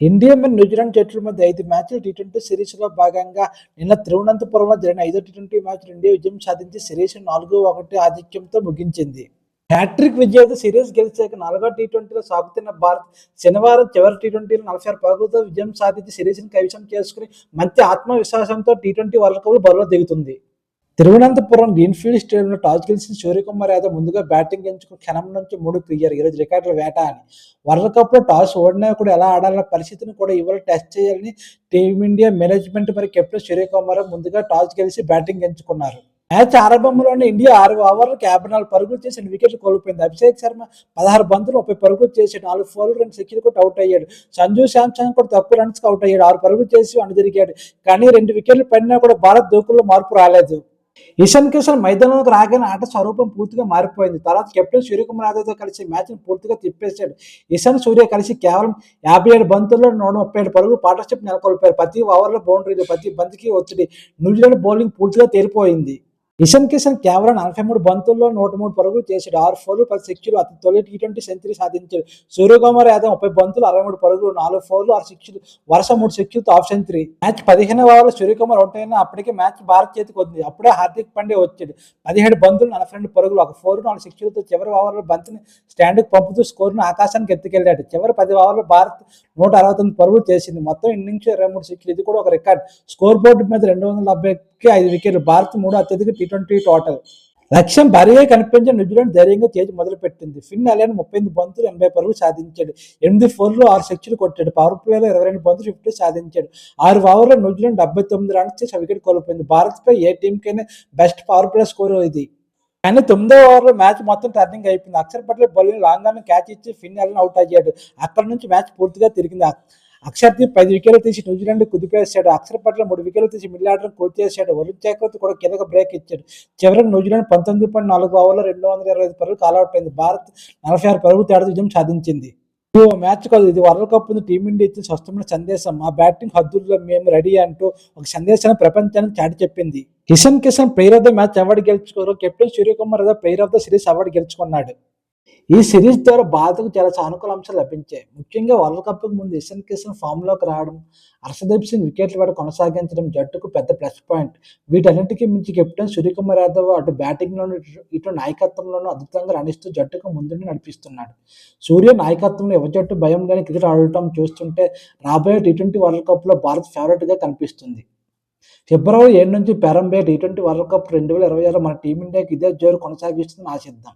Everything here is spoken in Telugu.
ఇండియా మరియు న్యూజిలాండ్ జట్ల మధ్య ఐదు మ్యాచ్లు టీ ట్వంటీ సిరీస్లో భాగంగా నిన్న తిరువనంతపురంలో జరిగిన ఐదో టీ ట్వంటీ మ్యాచ్ ఇండియా విజయం సాధించి సిరీస్ నాలుగు ఒకటి ఆధిక్యంతో ముగించింది. హ్యాట్రిక్ విజయంతో సిరీస్ గెలిచాక నాలుగో టీ ట్వంటీలో సాగుతున్న భారత్ శనివారం చివరి టీ ట్వంటీలో నలభై ఆరు పరుగులతో విజయం సాధించి సిరీస్ని కైవసం చేసుకుని మంచి ఆత్మవిశ్వాసంతో టీ ట్వంటీ వరల్డ్ కప్ బరిలో దిగుతుంది. తిరువనంతపురం గ్రీన్ఫీల్డ్ స్టేడియంలో టాస్ గెలిచిన సూర్యకుమార్ యాదవ్ ముందుగా బ్యాటింగ్ ఎంచుకుని క్షణం నుంచి మూడు క్లియర్ ఈరోజు రికార్డుల వేట అని. వరల్డ్ కప్లో టాస్ ఓడినా కూడా ఎలా ఆడాలన్న పరిస్థితిని కూడా ఇవాళ టెస్ట్ చేయాలని టీమిండియా మేనేజ్మెంట్ మరి కెప్టెన్ సూర్యకుమార్ ముందుగా టాస్ గెలిచి బ్యాటింగ్ ఎంచుకున్నారు. మ్యాచ్ ఆరంభంలోనే ఇండియా ఆరు ఓవర్లు యాభై నాలుగు పరుగులు చేసి వికెట్లు కోల్పోయింది. అభిషేక్ శర్మ పదహారు బంతులు ముప్పై పరుగులు చేసి నాలుగు ఫోర్లు రెండు సిక్స్లు కూడా అవుట్ అయ్యాడు. సంజు శాంసంగ్ కూడా తక్కువ రన్స్కి అవుట్ అయ్యాడు. ఆరు పరుగులు చేసి అణుదిరిగాడు కానీ రెండు వికెట్లు పడినా కూడా భారత్ దూకుల్లో మార్పు రాలేదు. ఇషాన్ కిషన్ మైదానంలోకి రాగానే ఆట స్వరూపం పూర్తిగా మారిపోయింది. తర్వాత కెప్టెన్ సూర్యకుమార్ యాదవ్తో కలిసి మ్యాచ్ను పూర్తిగా తిప్పేశాడు. ఇషాన్ సూర్య కలిసి కేవలం యాభై ఏడు బంతుల్లో నూట ముప్పై ఏడు పరుగులు పార్ట్నర్షిప్ నెలకొల్పారు. ప్రతి ఓవర్లో బౌండరీలు ప్రతి బంతికి ఒత్తిడి. న్యూజిలాండ్ బౌలింగ్ పూర్తిగా తేలిపోయింది. ఇషన్ కిషన్ కేవలం నలభై మూడు బంతుల్లో నూట మూడు పరుగులు చేశాడు. ఆరు ఫోర్లు పది సిక్స్లు అతి తొలి టీ ట్వంటీ సెంచరీ సాధించాడు. సూర్యకుమార్ యాదవ్ ముప్పై బంతులు అరవై మూడు పరుగులు నాలుగు ఫోర్లు ఆరు సిక్స్లు వరుస మూడు సిక్స్లతో హాఫ్ సెంచరీ. మ్యాచ్ పదిహేను ఓవర్లు సూర్యకుమార్ అవుట్ అయినా అప్పటికే మ్యాచ్ భారత్ చేతికి వద్దు అప్పుడే హార్దిక్ పాండే వచ్చాడు. పదిహేడు బంతులు నలభై రెండు పరుగులు ఒక ఫోర్ నాలుగు సిక్స్లతో చివరి ఓవర్లో బంతిని స్టాండ్కి పంపుతూ స్కోర్ను ఆకాశానికి ఎత్తుకెళ్ళాడు. చివరి పది ఓవర్లు భారత్ నూట అరవై తొమ్మిది పరుగులు చేసింది. మొత్తం ఇన్నింగ్స్ ఇరవై మూడు సిక్స్లు ఇది కూడా ఒక రికార్డ్. స్కోర్ బోర్డు మీద రెండు వందల డెబ్బైకి ఐదు వికెట్లు. భారత్ మూడు అత్యధిక టీ ట్వంటీ టోటల్ లక్ష్యం భారీగా కనిపించిన న్యూజిలాండ్ ధైర్యంగా చేసి మొదలుపెట్టింది. ఫిన్ అలెన్ ముప్పై ఎనిమిది బంతులు ఎనభై పరుగులు సాధించాడు. ఎనిమిది ఫోర్లు ఆరు సిక్స్లు కొట్టాడు. పవర్ ప్లేలో ఇరవై రెండు బంతులు ఫిఫ్టీ సాధించాడు. ఆరు ఓవర్లో న్యూజిలాండ్ డెబ్బై తొమ్మిది రన్స్ చేసి వికెట్ కోల్పోయింది. భారత్పై ఏ టీంకైనా బెస్ట్ పవర్ ప్లే స్కోర్ ఇది. కానీ తొమ్మిదో ఓవర్లో మ్యాచ్ మొత్తం టర్నింగ్ అయిపోయింది. అక్షర్ పట్ల బౌలింగ్ లాంగ్గా క్యాచ్ ఇచ్చి ఫిన్ అలెన్ అవుట్ అయ్యాడు. అక్కడ నుంచి మ్యాచ్ పూర్తిగా తిరిగింది. అక్షర్ పది వికెట్లు తీసి న్యూజిలాండ్ కుదిపేశాడు. అక్షర్ పట్ల మూడు వికెట్లు తీసి మిడిల్ ఆర్డర్ కోల్ చేశాడు వరుణ్ చక్రవర్తి కూడా కిందకు బ్రేక్ ఇచ్చాడు. చివరికి న్యూజిలాండ్ పంతొమ్మిది పాయింట్ నాలుగు ఓవర్లో రెండు వందల ఇరవై ఐదు పరుగులు కాలౌట్ అయింది. భారత్ నలభై ఆరు పరుగు తేడా విజయం సాధించింది. ఓ మ్యాచ్ కాదు ఇది వరల్డ్ కప్ టీమిండియా ఇచ్చిన స్పష్టమైన సందేశం. మా బ్యాటింగ్ హద్దుల్లో మేము రెడీ అంటూ ఒక సందేశాన్ని ప్రపంచానికి చాటి చెప్పింది. Kishan Kishan player of the match award గెలుచుకోరు. Captain Suryakumar Yadav player of the series award గెలుచుకున్నాడు. ఈ సిరీస్ ద్వారా భారత్కు చాలా సానుకూల అంశాలు లభించాయి. ముఖ్యంగా వరల్డ్ కప్ ముందు ఇషాన్ కిషన్ ఫామ్లోకి రావడం హర్షదీప్ సింగ్ వికెట్ల వాడు కొనసాగించడం జట్టుకు పెద్ద ప్లస్ పాయింట్ వీటన్నిటికీ మించి కెప్టెన్ సూర్యకుమార్ యాదవ్ అటు బ్యాటింగ్లోనూ ఇటు నాయకత్వంలోనూ అద్భుతంగా రాణిస్తూ జట్టుకు ముందుండి నడిపిస్తున్నాడు. సూర్య నాయకత్వంలో యువ జట్టు భయం లేని క్రికెట్ ఆడటం చూస్తుంటే రాబోయే టీ ట్వంటీ వరల్డ్ కప్లో భారత్ ఫేవరెట్గా కనిపిస్తుంది. ఫిబ్రవరి ఏడు నుంచి ప్రారంభమయ్యే టీ ట్వంటీ వరల్డ్ కప్ రెండు వేల ఇరవై ఆరు మన టీమిండియాకి ఇదే జోరు కొనసాగిస్తుందని ఆశిద్దాం.